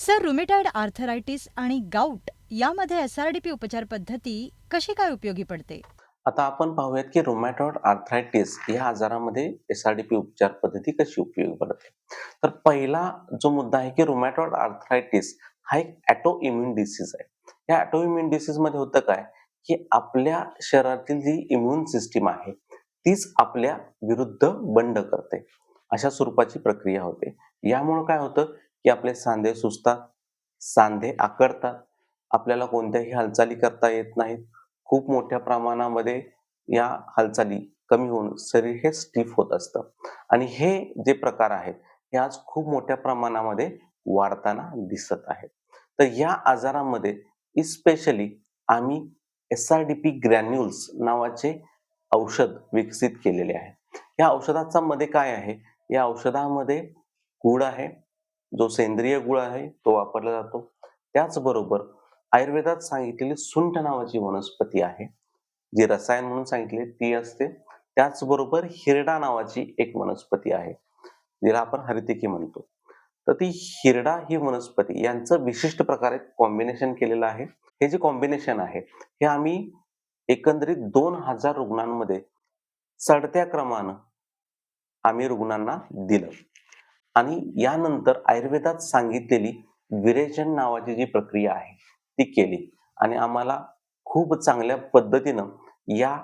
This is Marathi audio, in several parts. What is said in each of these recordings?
सर रुमेटॉइड आर्थरायटिस आणि गाऊट यामध्ये एसआरडीपी उपचार पद्धती कशी काय उपयोगी पडते? आता आपण पाहूयात की रोमॅटॉइड आर्थरायटिस या आजारामध्ये एस आर डी पी उपचार पद्धती कशी उपयोगी पडते? तर पहिला जो मुद्दा आहे की रोमॅटॉइड आर्थरायटिस हा एक ॲटो इम्युन डिसीज आहे. या ॲटो इम्युन डिसीजमध्ये होतं काय? की आपल्या शरीरातील जी इम्युन सिस्टीम आहे तीच आपल्या विरुद्ध बंड करते. अशा स्वरूपाची प्रक्रिया होते. यामुळे काय होतं? की आपले सांधे सुजतात सांधे आकडतात आपल्याला कोणत्याही हालचाली करता येत नाहीत. खूप मोठ्या प्रमाणामध्ये या हालचाली कमी होऊन शरीर हे स्टिफ होत असतं. आणि हे जे प्रकार आहेत हे आज खूप मोठ्या प्रमाणामध्ये वाढताना दिसत आहेत. तर या आजारामध्ये इस्पेशली आम्ही S R D P granules नावाचे औषध विकसित केलेले आहे. या औषधाचा मध्ये काय आहे? या औषधामध्ये गुळ आहे जो सेंद्रिय गुळ आहे तो वापरला जातो. त्याचबरोबर आयुर्वेदात सांगितलेली सुंठ नावाची वनस्पती आहे जी रसायन म्हणून सांगितले ती असते. त्याचबरोबर हिरडा नावाची एक वनस्पती आहे जिला आपण हरितिकी म्हणतो. तर ती हिरडा ही वनस्पती यांचं विशिष्ट प्रकारे कॉम्बिनेशन केलेलं आहे. हे जे कॉम्बिनेशन आहे हे आम्ही एकंदरीत दोन हजार रुग्णांमध्ये चढत्या क्रमानं आम्ही रुग्णांना दिलं. आणि यानंतर आयुर्वेदात सांगितलेली विरेचन नावाची जी प्रक्रिया आहे ती केली. आणि आम्हाला खूप चांगल्या पद्धतीनं या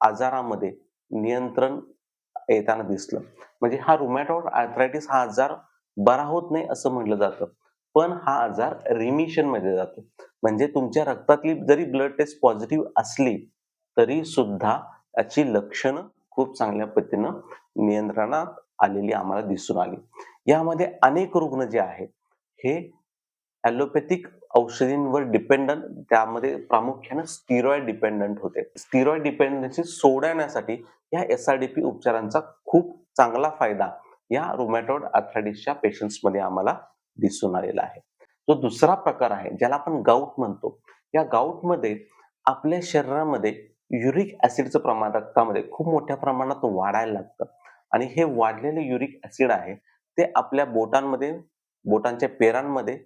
आजारामध्ये नियंत्रण येताना दिसलं. म्हणजे हा रुमॅटॉइड आर्थरायटिस हा आजार बरा होत नाही असं म्हटलं जातं. पण हा आजार रिमिशनमध्ये जातो. म्हणजे तुमच्या रक्तातली जरी ब्लड टेस्ट पॉझिटिव्ह असली तरी सुद्धा याची लक्षणं खूप चांगल्या पद्धतीनं नियंत्रणात आलेली आम्हाला दिसून आली. यामध्ये अनेक रुग्ण जे आहेत हे ॲलोपॅथिक औषधींवर डिपेंडंट त्यामध्ये प्रामुख्याने स्टिरॉइड डिपेंडंट होते. स्टिरॉइड डिपेंडन्सी सोडवण्यासाठी या एस आर डी पी उपचारांचा खूप चांगला फायदा या रुमॅटॉइड आर्थरायटिसच्या पेशंट्समध्ये आम्हाला दिसून आलेला आहे. जो दुसरा प्रकार आहे ज्याला आपण गाऊट म्हणतो. या गाऊटमध्ये आपल्या शरीरामध्ये युरिक ऍसिडचं प्रमाण रक्तामध्ये खूप मोठ्या प्रमाणात वाढायला लागतं. आणि हे वाढलेले युरिक ऍसिड आहे ते आपल्या बोटांमध्ये बोटांच्या पेरांमध्ये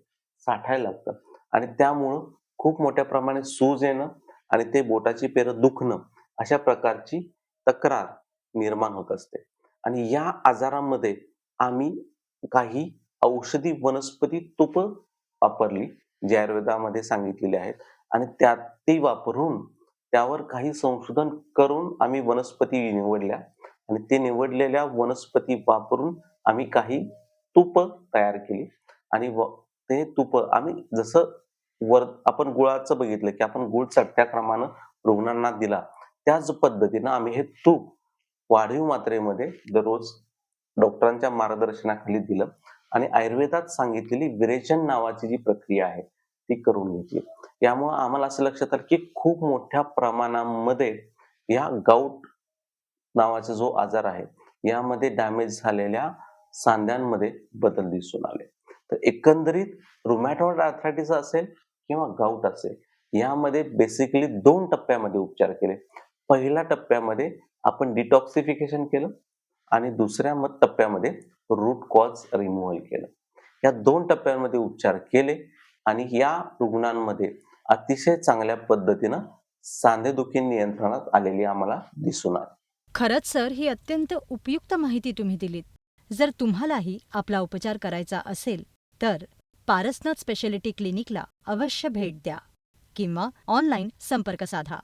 साठायला लागतं. आणि त्यामुळं खूप मोठ्या प्रमाणे सूज येणं आणि ते बोटाची पेरं दुखणं अशा प्रकारची तक्रार निर्माण होत असते. आणि या आजारामध्ये आम्ही काही औषधी वनस्पती तुप वापरली जे आयुर्वेदामध्ये सांगितलेली आहेत. आणि त्या ती वापरून त्यावर काही संशोधन करून आम्ही वनस्पती निवडल्या. आणि ते निवडलेल्या वनस्पती वापरून आम्ही काही तूप तयार केली. आणि व ते तूप आम्ही जसं वर आपण गुळाचं बघितलं की आपण गुळ चटत्या क्रमानं रुग्णांना दिला त्याच पद्धतीनं आम्ही हे तूप वाढीव मात्रेमध्ये दररोज डॉक्टरांच्या मार्गदर्शनाखाली दिलं. आणि आयुर्वेदात सांगितलेली विरेचन नावाची जी प्रक्रिया आहे ती करून घेतली. यामुळे आम्हाला असं लक्षात आलं की खूप मोठ्या प्रमाणामध्ये या गाऊट नावाचा जो आजार आहे यामध्ये डॅमेज झालेल्या सांध्यांमध्ये बदल दिसून आले. तर एकंदरीत रुमॅटॉइड आर्थरायटिस असेल किंवा गाऊट असेल यामध्ये बेसिकली दोन टप्प्यामध्ये उपचार केले. पहिल्या टप्प्यामध्ये आपण डिटॉक्सिफिकेशन केलं आणि दुसऱ्या मत टप्प्यामध्ये रूट कॉज रिमूव्हल केलं. या दोन टप्प्यांमध्ये उपचार केले आणि या रुग्णांमध्ये अतिशय चांगल्या पद्धतीनं सांधेदुखी नियंत्रणात आलेली आम्हाला दिसून आली. खरंच सर ही अत्यंत उपयुक्त माहिती तुम्ही दिलीत. जर तुम्हालाही आपला उपचार करायचा असेल तर पारसनाथ स्पेशालिटी क्लिनिकला अवश्य भेट द्या किंवा ऑनलाईन संपर्क साधा.